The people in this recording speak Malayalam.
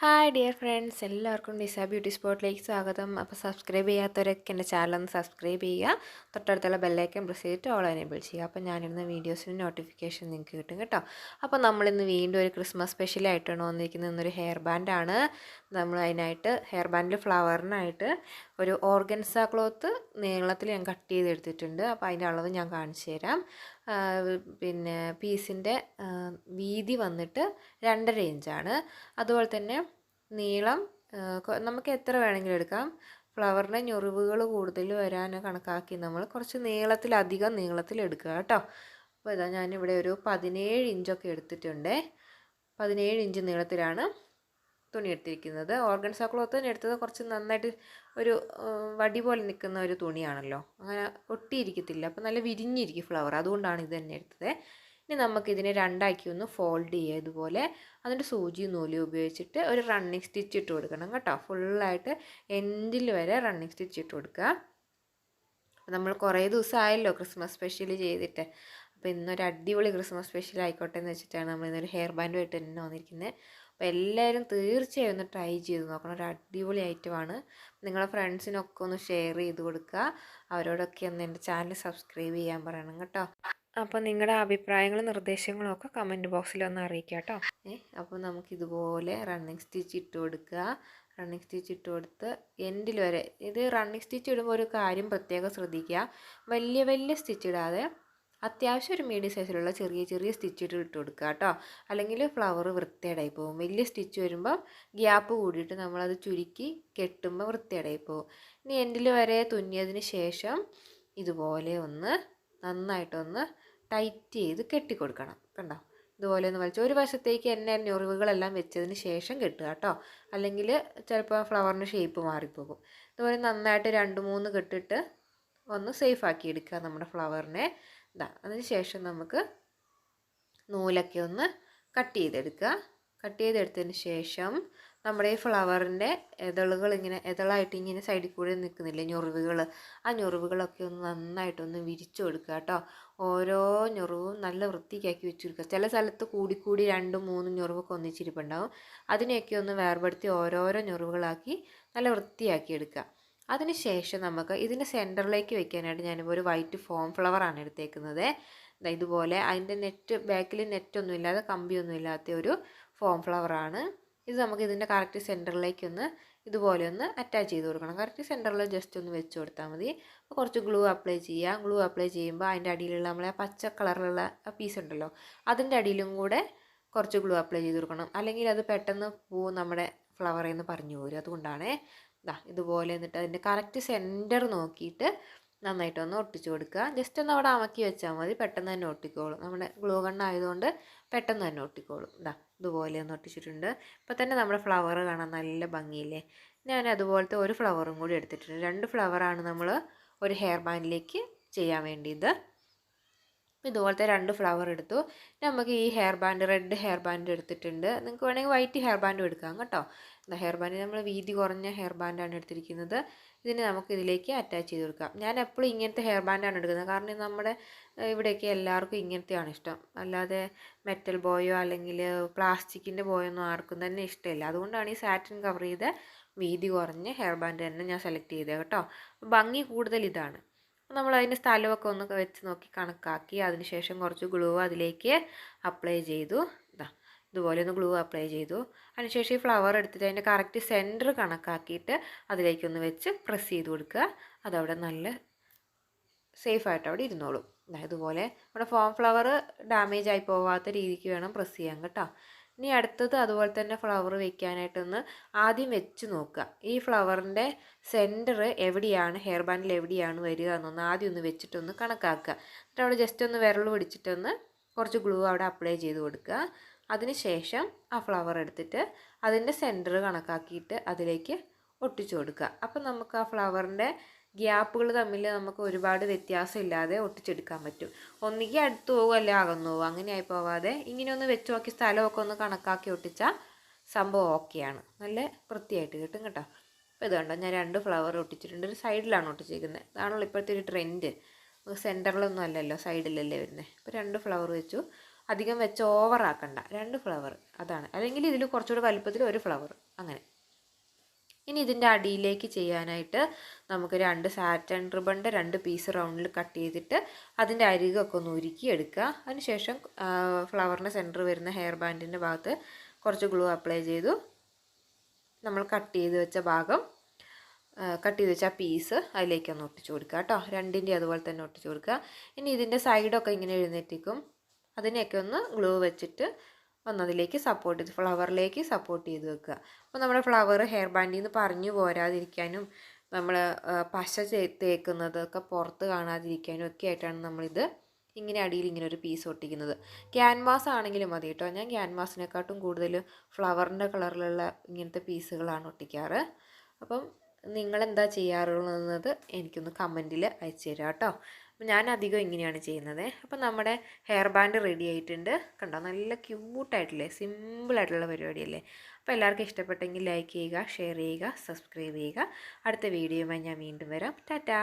ഹായ് ഡിയർ ഫ്രണ്ട്സ് എല്ലാവർക്കും ഡിസ ബ്യൂട്ടി സ്പോട്ടിലേക്ക് സ്വാഗതം. അപ്പോൾ സബ്സ്ക്രൈബ് ചെയ്യാത്തവരൊക്കെ എന്റെ ചാനൽ ഒന്ന് സബ്സ്ക്രൈബ് ചെയ്യുക. തൊട്ടടുത്തുള്ള ബെല്ലൈക്കൻ പ്രസ് ചെയ്തിട്ട് ഓൾ എനേബിൾ ചെയ്യുക. അപ്പോൾ ഞാനിടുന്ന വീഡിയോസിന് നോട്ടിഫിക്കേഷൻ നിങ്ങൾക്ക് കിട്ടും കേട്ടോ. അപ്പോൾ നമ്മളിന്ന് വീണ്ടും ഒരു ക്രിസ്മസ് സ്പെഷ്യലായിട്ടാണ് വന്നിരിക്കുന്നത്. ഇന്നൊരു ഹെയർ ബാൻഡാണ് നമ്മൾ അതിനായിട്ട് ഹെയർ ബാൻഡിൽ ഫ്ലവറിനായിട്ട് ഒരു ഓർഗൻസ ക്ലോത്ത് നീളത്തിൽ ഞാൻ കട്ട് ചെയ്തെടുത്തിട്ടുണ്ട്. അപ്പോൾ അതിന്റെ അളവ് ഞാൻ കാണിച്ചു തരാം. പിന്നെ പീസിന്റെ വീതി വന്നിട്ട് രണ്ടര ഇഞ്ചാണ് അതുപോലെ തന്നെ നീളം നമുക്ക് എത്ര വേണമെങ്കിലും എടുക്കാം. ഫ്ലവറിന്റെ ഞൊറിവുകൾ കൂടുതൽ വരാൻ കണക്കാക്കി നമ്മൾ കുറച്ച് നീളത്തിലധികം നീളത്തിൽ എടുക്കുക കേട്ടോ. അപ്പോൾ ഇതാ ഞാനിവിടെ ഒരു പതിനേഴ് ഇഞ്ചൊക്കെ എടുത്തിട്ടുണ്ട്. പതിനേഴ് ഇഞ്ച് നീളത്തിലാണ് തുണി എടുത്തിരിക്കുന്നത്. ഓർഗൻസ ക്ലോത്ത് എടുത്തത് കുറച്ച് നന്നായിട്ട് ഒരു വടി പോലെ നിൽക്കുന്ന ഒരു തുണിയാണല്ലോ. അങ്ങനെ ഒട്ടിയിരിക്കത്തില്ല. അപ്പോൾ നല്ല വിരിഞ്ഞിരിക്കും ഫ്ലവർ അതുകൊണ്ടാണ് ഇത് തന്നെ എടുത്തത്. ഇനി നമുക്കിതിനെ രണ്ടാക്കി ഒന്ന് ഫോൾഡ് ചെയ്യുക. ഇതുപോലെ അതിന്റെ സൂചി നൂൽ ഉപയോഗിച്ചിട്ട് ഒരു റണ്ണിങ് സ്റ്റിച്ച് ഇട്ട് കൊടുക്കണം കേട്ടോ. ഫുള്ളായിട്ട് എൻഡിൽ വരെ റണ്ണിങ് സ്റ്റിച്ച് ഇട്ട് കൊടുക്കുക. നമ്മൾ കുറേ ദിവസമായല്ലോ ക്രിസ്മസ് സ്പെഷ്യൽ ചെയ്തിട്ട്. അപ്പോൾ ഇന്നൊരു അടിപൊളി ക്രിസ്മസ് സ്പെഷ്യൽ ആയിക്കോട്ടെ എന്ന് വെച്ചിട്ടാണ് നമ്മൾ ഇന്നൊരു ഹെയർ ബാൻഡുമായിട്ട് തന്നെ വന്നിരിക്കുന്നത്. അപ്പോൾ എല്ലാവരും തീർച്ചയായും ഒന്ന് ട്രൈ ചെയ്ത് നോക്കണം. ഒരു അടിപൊളി ഐറ്റമാണ് നിങ്ങളുടെ ഫ്രണ്ട്സിനൊക്കെ ഒന്ന് ഷെയർ ചെയ്ത് കൊടുക്കുക അവരോടൊക്കെ ഒന്ന് എന്റെ ചാനൽ സബ്സ്ക്രൈബ് ചെയ്യാൻ പറയണം കേട്ടോ. അപ്പോൾ നിങ്ങളുടെ അഭിപ്രായങ്ങളും നിർദ്ദേശങ്ങളും ഒക്കെ കമന്റ് ബോക്സിൽ ഒന്ന് അറിയിക്കുക കേട്ടോ ഏ അപ്പോൾ നമുക്ക് ഇതുപോലെ റണ്ണിങ് സ്റ്റിച്ച് ഇട്ട് കൊടുക്കുക റണ്ണിങ് സ്റ്റിച്ച് ഇട്ട് കൊടുത്ത് എൻഡിൽ വരെ ഇത് റണ്ണിങ് സ്റ്റിച്ച് ഇടുമ്പോൾ ഒരു കാര്യം പ്രത്യേകം ശ്രദ്ധിക്കുക വലിയ വലിയ സ്റ്റിച്ച് ഇടാതെ അത്യാവശ്യം ഒരു മീഡിയം സൈസിലുള്ള ചെറിയ ചെറിയ സ്റ്റിച്ച് ഇട്ട് കൊടുക്കുക കേട്ടോ. അല്ലെങ്കിൽ ഫ്ലവർ വൃത്തിയേടായി പോകും. വലിയ സ്റ്റിച്ച് വരുമ്പോൾ ഗ്യാപ്പ് കൂടിയിട്ട് നമ്മളത് ചുരുക്കി കെട്ടുമ്പോൾ വൃത്തിയേടായി പോകും. ഇനി എൻഡിൽ വരെ തുന്നിയതിന് ശേഷം ഇതുപോലെ ഒന്ന് നന്നായിട്ടൊന്ന് ടൈറ്റ് ചെയ്ത് കെട്ടിക്കൊടുക്കണം കണ്ടോ? ഇതുപോലെ ഒന്ന് വലിച്ചു ഒരു വശത്തേക്ക് എന്നെ ഞൊറിവുകളെല്ലാം വെച്ചതിന് ശേഷം കെട്ടുക കേട്ടോ. അല്ലെങ്കിൽ ചിലപ്പോൾ ഫ്ലവറിന്റെ ഷേപ്പ് മാറിപ്പോകും. ഇതുപോലെ നന്നായിട്ട് രണ്ട് മൂന്ന് കെട്ടിട്ട് ഒന്ന് സേഫ് ആക്കി എടുക്കുക നമ്മുടെ ഫ്ലവറിനെ ഇതാ അതിന് ശേഷം നമുക്ക് നൂലൊക്കെ ഒന്ന് കട്ട് ചെയ്തെടുക്കുക. കട്ട് ചെയ്തെടുത്തതിന് ശേഷം നമ്മുടെ ഈ ഫ്ലവറിന്റെ ഇതളുകൾ ഇങ്ങനെ ഇതളായിട്ട് ഇങ്ങനെ സൈഡിൽ കൂടെ നിൽക്കുന്നില്ലേ ഞൊറിവുകൾ? ആ ഞൊറിവുകളൊക്കെ ഒന്ന് നന്നായിട്ടൊന്ന് വിരിച്ചു കൊടുക്കുക കേട്ടോ. ഓരോ ഞൊറിവും നല്ല വൃത്തിക്കാക്കി വെച്ച് കൊടുക്കുക. ചില സ്ഥലത്ത് കൂടിക്കൂടി രണ്ടും മൂന്നും ഞൊറിവൊക്കെ ഒന്നിച്ചിരിപ്പുണ്ടാവും. അതിനെയൊക്കെ ഒന്ന് വേർപെടുത്തി ഓരോരോ ഞൊറിവുകളാക്കി നല്ല വൃത്തിയാക്കി എടുക്കുക. അതിന് ശേഷം നമുക്ക് ഇതിന്റെ സെന്ററിലേക്ക് വെക്കാനായിട്ട് ഞാനിപ്പോൾ ഒരു വൈറ്റ് ഫോം ഫ്ലവറാണ് എടുത്തേക്കുന്നത്. ഇതുപോലെ അതിന്റെ നെറ്റ് ബാക്കിൽ നെറ്റൊന്നും ഇല്ലാതെ കമ്പിയൊന്നും ഇല്ലാത്ത ഒരു ഫോം ഫ്ലവറാണ് ഇത് നമുക്ക് ഇതിന്റെ കറക്റ്റ് സെന്ററിലേക്ക് ഒന്ന് ഇതുപോലെ ഒന്ന് അറ്റാച്ച് ചെയ്ത് കൊടുക്കണം. കറക്റ്റ് സെന്ററിൽ ജസ്റ്റ് ഒന്ന് വെച്ച് കൊടുത്താൽ മതി. അപ്പോൾ കുറച്ച് ഗ്ലൂ അപ്ലൈ ചെയ്യാം. ഗ്ലൂ അപ്ലൈ ചെയ്യുമ്പോൾ അതിന്റെ അടിയിലുള്ള നമ്മളെ പച്ച കളറിലുള്ള പീസ് ഉണ്ടല്ലോ അതിന്റെ അടിയിലും കൂടെ കുറച്ച് ഗ്ലൂ അപ്ലൈ ചെയ്ത് കൊടുക്കണം. അല്ലെങ്കിൽ അത് പെട്ടെന്ന് പോവും നമ്മുടെ ഫ്ലവറിൽ നിന്ന് പറഞ്ഞു പോരും. അതുകൊണ്ടാണ് ദാ ഇതുപോലെ എന്നിട്ട് അതിന്റെ കറക്റ്റ് സെന്റർ നോക്കിയിട്ട് നന്നായിട്ട് ഒന്ന് ഒട്ടിച്ചു കൊടുക്കുക. ജസ്റ്റ് ഒന്ന് അവിടെ അമക്കി വെച്ചാൽ മതി. പെട്ടെന്ന് തന്നെ ഒട്ടിക്കോളും. നമ്മുടെ ഗ്ലൂ ആയതുകൊണ്ട് പെട്ടെന്ന് തന്നെ ഒട്ടിക്കോളും. ഇതാ ഇതുപോലെ ഒന്ന് ഒട്ടിച്ചിട്ടുണ്ട്. ഇപ്പോൾ തന്നെ നമ്മുടെ ഫ്ലവർ കാണാൻ നല്ല ഭംഗിയില്ലേ? ഞാൻ അതുപോലത്തെ ഒരു ഫ്ലവറും കൂടി എടുത്തിട്ടുണ്ട്. രണ്ട് ഫ്ലവറാണ് നമ്മൾ ഒരു ഹെയർ ബാൻഡിലേക്ക് ചെയ്യാൻ വേണ്ടിയത്. അപ്പോൾ ഇതുപോലത്തെ രണ്ട് ഫ്ലവർ എടുത്തു. നമുക്ക് ഈ hair band red hair band എടുത്തിട്ടുണ്ട്. നിങ്ങൾക്ക് വേണമെങ്കിൽ വൈറ്റ് ഹെയർ ബാൻഡും എടുക്കാം കേട്ടോ. ഹെയർ ബാൻഡ് നമ്മൾ വീതി കുറഞ്ഞ ഹെയർ ബാൻഡാണ് എടുത്തിരിക്കുന്നത്. ഇതിന് നമുക്ക് ഇതിലേക്ക് അറ്റാച്ച് ചെയ്ത് കൊടുക്കാം. ഞാൻ എപ്പോഴും ഇങ്ങനത്തെ ഹെയർ ബാൻഡാണ് എടുക്കുന്നത്. കാരണം നമ്മുടെ ഇവിടെയൊക്കെ എല്ലാവർക്കും ഇങ്ങനത്തെയാണ് ഇഷ്ടം. അല്ലാതെ മെറ്റൽ ബോയോ അല്ലെങ്കിൽ പ്ലാസ്റ്റിക്കിന്റെ ബോയോ ഒന്നും ആർക്കും തന്നെ ഇഷ്ടമില്ല. അതുകൊണ്ടാണ് ഈ സാറ്റിൻ കവർ ചെയ്ത വീതി കുറഞ്ഞ ഹെയർ ബാൻഡ് തന്നെ ഞാൻ സെലക്ട് ചെയ്തത് കേട്ടോ. ഭംഗി കൂടുതൽ ഇതാണ്. നമ്മൾ അതിന്റെ സ്ഥലമൊക്കെ ഒന്ന് വെച്ച് നോക്കി കണക്കാക്കി അതിനുശേഷം കുറച്ച് ഗ്ലൂ അതിലേക്ക് അപ്ലൈ ചെയ്തു. ഇതാ ഇതുപോലെ ഒന്ന് ഗ്ലൂ അപ്ലൈ ചെയ്തു. അതിനുശേഷം ഈ ഫ്ലവർ എടുത്തിട്ട് അതിന്റെ കറക്റ്റ് സെന്റർ കണക്കാക്കിയിട്ട് അതിലേക്കൊന്ന് വെച്ച് പ്രസ് ചെയ്ത് കൊടുക്കുക. അതവിടെ നല്ല സേഫായിട്ട് അവിടെ ഇരുന്നോളും. ഇതുപോലെ നമ്മുടെ ഫോം ഫ്ലവർ ഡാമേജ് ആയി പോവാത്ത രീതിക്ക് വേണം പ്രസ് ചെയ്യാൻ കേട്ടോ. ഇനി അടുത്തത് അതുപോലെ തന്നെ ഫ്ലവർ വെക്കാനായിട്ടൊന്ന് ആദ്യം വെച്ച് നോക്കുക. ഈ ഫ്ലവറിന്റെ സെന്റർ എവിടെയാണ് ഹെയർ ബാൻഡിൽ എവിടെയാണ് വരിക എന്നൊന്ന് ആദ്യം ഒന്ന് വെച്ചിട്ടൊന്ന് കണക്കാക്കുക. എന്നിട്ട് അവിടെ ജസ്റ്റ് ഒന്ന് വിരൽ പിടിച്ചിട്ടൊന്ന് കുറച്ച് ഗ്ലൂ അവിടെ അപ്ലൈ ചെയ്ത് കൊടുക്കുക. അതിന് ശേഷം ആ ഫ്ലവർ എടുത്തിട്ട് അതിന്റെ സെന്റർ കണക്കാക്കിയിട്ട് അതിലേക്ക് ഒട്ടിച്ചു കൊടുക്കുക. അപ്പം നമുക്ക് ആ ഫ്ലവറിന്റെ ഗ്യാപ്പുകൾ തമ്മിൽ നമുക്ക് ഒരുപാട് വ്യത്യാസം ഇല്ലാതെ ഒട്ടിച്ചെടുക്കാൻ പറ്റും. ഒന്നുകിൽ അടുത്ത് പോകും അല്ലെ അകന്നു പോകും അങ്ങനെ ആയി പോവാതെ ഇങ്ങനെ ഒന്ന് വെച്ച് നോക്കി സ്ഥലമൊക്കെ ഒന്ന് കണക്കാക്കി ഒട്ടിച്ചാൽ സംഭവം ഓക്കെയാണ്. നല്ല വൃത്തിയായിട്ട് കിട്ടും കേട്ടോ. അപ്പോൾ ഇത് കണ്ടോ ഞാൻ രണ്ട് ഫ്ലവർ ഒട്ടിച്ചിട്ടുണ്ട്. ഒരു സൈഡിലാണ് ഒട്ടിച്ചിരിക്കുന്നത്. അതാണല്ലോ ഇപ്പോഴത്തെ ഒരു ട്രെൻഡ് സെന്ററിലൊന്നും അല്ലല്ലോ സൈഡിലല്ലേ വരുന്നത് അപ്പോൾ രണ്ട് ഫ്ലവർ വെച്ചു. അധികം വെച്ച് ഓവറാക്കണ്ട രണ്ട് ഫ്ലവർ അതാണ്. അല്ലെങ്കിൽ ഇതിൽ കുറച്ചുകൂടി വലുപ്പത്തിൽ ഒരു ഫ്ലവർ അങ്ങനെ. ഇനി ഇതിന്റെ അടിയിലേക്ക് ചെയ്യാനായിട്ട് നമുക്ക് രണ്ട് സാറ്റൻ റിബണിന്റെ രണ്ട് പീസ് റൗണ്ടിൽ കട്ട് ചെയ്തിട്ട് അതിന്റെ അരികൊക്കെ ഒന്ന് ഉരുക്കി എടുക്കുക. അതിനുശേഷം ഫ്ലവറിന്റെ സെന്റർ വരുന്ന ഹെയർ ബാൻഡിന്റെ ഭാഗത്ത് കുറച്ച് ഗ്ലൂ അപ്ലൈ ചെയ്തു. നമ്മൾ കട്ട് ചെയ്ത് വെച്ച ഭാഗം കട്ട് ചെയ്ത് വെച്ച ആ പീസ് അതിലേക്ക് ഒന്ന് ഒട്ടിച്ചു കൊടുക്കുക കേട്ടോ. രണ്ടിന്റെ അതുപോലെ തന്നെ ഒട്ടിച്ചു കൊടുക്കുക. ഇനി ഇതിന്റെ സൈഡൊക്കെ ഇങ്ങനെ എഴുന്നേറ്റിക്കും. അതിനെയൊക്കെ ഒന്ന് ഗ്ലൂ വെച്ചിട്ട് ഒന്നതിലേക്ക് സപ്പോർട്ട് ചെയ്ത് ഫ്ലവറിലേക്ക് സപ്പോർട്ട് ചെയ്ത് വെക്കുക. അപ്പോൾ നമ്മുടെ ഫ്ലവർ ഹെയർ ബാൻഡിൽ നിന്ന് പറഞ്ഞു പോരാതിരിക്കാനും നമ്മൾ പശ തേക്കുന്നതൊക്കെ പുറത്ത് കാണാതിരിക്കാനും ഒക്കെ ആയിട്ടാണ് നമ്മളിത് ഇങ്ങനെ അടിയിൽ ഇങ്ങനെ ഒരു പീസ് ഒട്ടിക്കുന്നത്. ക്യാൻവാസ് ആണെങ്കിലും മതി കേട്ടോ. ഞാൻ ക്യാൻവാസിനെക്കാട്ടും കൂടുതൽ ഫ്ലവറിന്റെ കളറിലുള്ള ഇങ്ങനത്തെ പീസുകളാണ് ഒട്ടിക്കാറ്. അപ്പം നിങ്ങളെന്താ ചെയ്യാറുള്ളത് എനിക്കൊന്ന് കമന്റിൽ അയച്ചു തരാം കേട്ടോ. അപ്പം ഞാൻ അധികം ഇങ്ങനെയാണ് ചെയ്യുന്നത്. അപ്പം നമ്മുടെ ഹെയർ ബാൻഡ് റെഡി ആയിട്ടുണ്ട്. കണ്ടോ? നല്ല ക്യൂട്ടായിട്ടില്ലേ സിമ്പിളായിട്ടുള്ള പരിപാടിയല്ലേ? അപ്പോൾ എല്ലാവർക്കും ഇഷ്ടപ്പെട്ടെങ്കിൽ ലൈക്ക് ചെയ്യുക ഷെയർ ചെയ്യുക സബ്സ്ക്രൈബ് ചെയ്യുക. അടുത്ത വീഡിയോയുമായി ഞാൻ വീണ്ടും വരാം. ടാറ്റാ!